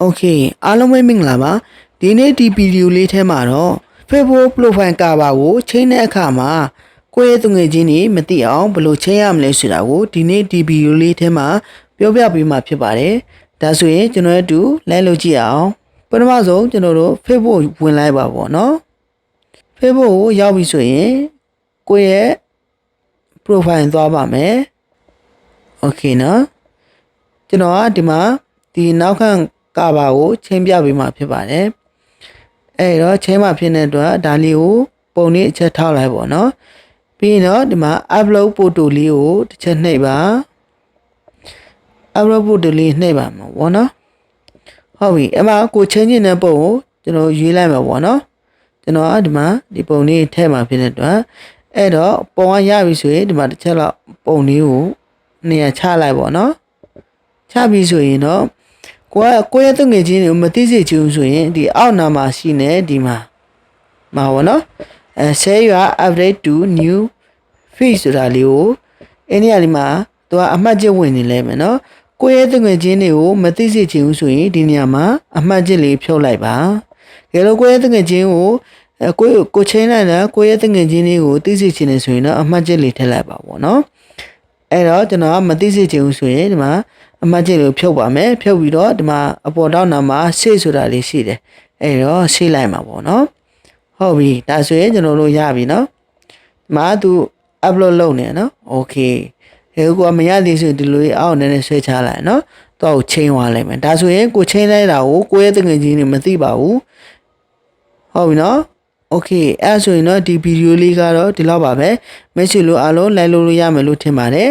။ Okay အားလုံးပဲမင်္ဂလာပါ။ဒီနေ့ဒီဗီဒီယိုလေးထဲမှာတော့ Facebook Profile Cover ကိုချိန်တဲ့အခါမှာကိုယ့်ရဲ့သူငယ်ချင်းတွေမသိအောင်ဘယ်လိုချိန်ရမလဲဆိုတာကိုဒီနေ့ဒီဗီဒီယိုလေးထဲမှာပြောပြပေးမှာဖြစ်ပါတယ်။ဒါဆိုရင်ကျွန်တော်အတူလဲလို့ကြည့်အောင်ပထမဆုံးကျွန်တော်တို့ Facebook ဝင်လိုက်ပါပေါ့နော်။ Facebook ကိုရောက်ပြီဆိုရင်ကိုယ့်ရဲ့ profile သွားပါမယ်။ Okay နော်။ကျွန်တော်ကဒီမှာဒီနောက်ခံ ကာဘာကိုချိန်ပြပေးမှာဖြစ်ပါတယ်အဲ့တော့ချိန်မှာဖြစ်တဲ့အတွက်ဒါလေးကိုပုံလေးအချက်ထောက်လိုက်ပေါ့နော်ပြီးရင်တော့ဒီမှာ upload photo လေးကိုတစ်ချက်နှိပ်ပါ upload photo လေးနှိပ်ပါမှာပေါ့နော်ဟုတ်ပြီအမကိုချိန်ချင်တဲ့ပုံကိုကျွန်တော်ရွေးလိုက်မှာပေါ့နော်ကျွန်တော်ကဒီမှာဒီပုံလေးထည့်မှာဖြစ်တဲ့အတွက်အဲ့တော့ပုံကရပြီဆိုရင်ဒီမှာတစ်ချက်တော့ပုံလေးကိုနေရာချလိုက်ပေါ့နော်ချပြီဆိုရင်တော့ ကိုကကိုရဲ့တငယ်ချင်းတွေကိုမသိစေချင်ဘူးဆိုရင်ဒီအောက်နာမှာရှိနေဒီမှာမှာပေါ့နော်အဲ share your update to new feed ဆိုတာလေးကိုအင်းဒီအလီမှာသူကအမှတ်ချက်ဝင်နေလဲမယ်နော်ကိုရဲ့တငယ်ချင်းတွေကိုမသိစေချင်ဘူးဆိုရင်ဒီနေရာမှာအမှတ်ချက်လေးဖြုတ်လိုက်ပါကဲလို့ကိုရဲ့တငယ်ချင်းကိုအဲကိုကိုချင်းလိုက်တာကိုရဲ့တငယ်ချင်းတွေကိုသိစေချင်နေဆိုရင်တော့အမှတ်ချက်လေးထည့်လိုက်ပါပေါ့နော်အဲ့တော့ကျွန်တော်ကမသိစေချင်ဘူးဆိုရင်ဒီမှာ အမှတ်ချက်တွေကိုဖြုတ်ပါမယ်ဖြုတ်ပြီးတော့ဒီမှာအပေါ်တောက်နာမှာဆေးဆိုတာလေးရှိတယ်အဲ့တော့ဆေးလိုက်မှာပေါ့နော်ဟုတ်ပြီဒါဆိုရင်ကျွန်တော်တို့ရပြီနော်ဒီမှာသူ upload လုပ်နေနော် okay ဟဲ့ကွာမရသေးဆိုဒီလိုအောက်နည်းနည်းဆွဲချလိုက်နော်တော့ချိန်သွားလိုက်မယ်ဒါဆိုရင်ကိုချိန်လိုက်တာကိုကိုရဲ့တငယ်ချင်းတွေမသိပါဘူးဟုတ်ပြီနော် okay အဲ့ဆိုရင်တော့ဒီဗီဒီယိုလေးကတော့ဒီလောက်ပါပဲမရှိလို့အားလုံးလိုက်လို့ရမယ်လို့ထင်ပါတယ်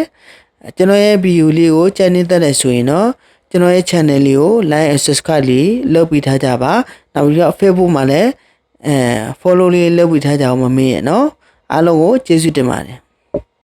ကျွန်တော်ရဲ့ဗီဒီယိုလေးကိုကြိုက်နေတတ်တယ်ဆိုရင်တော့ကျွန်တော်ရဲ့ channel လေးကို like and subscribe လေးလုပ်ပြီးထားကြပါနောက်ပြီးတော့ Facebook မှာလည်းအဲ follow လေးလုပ်ပြီးထားကြအောင်မမေ့ရနော်အားလုံးကိုကျေးဇူးတင်ပါတယ်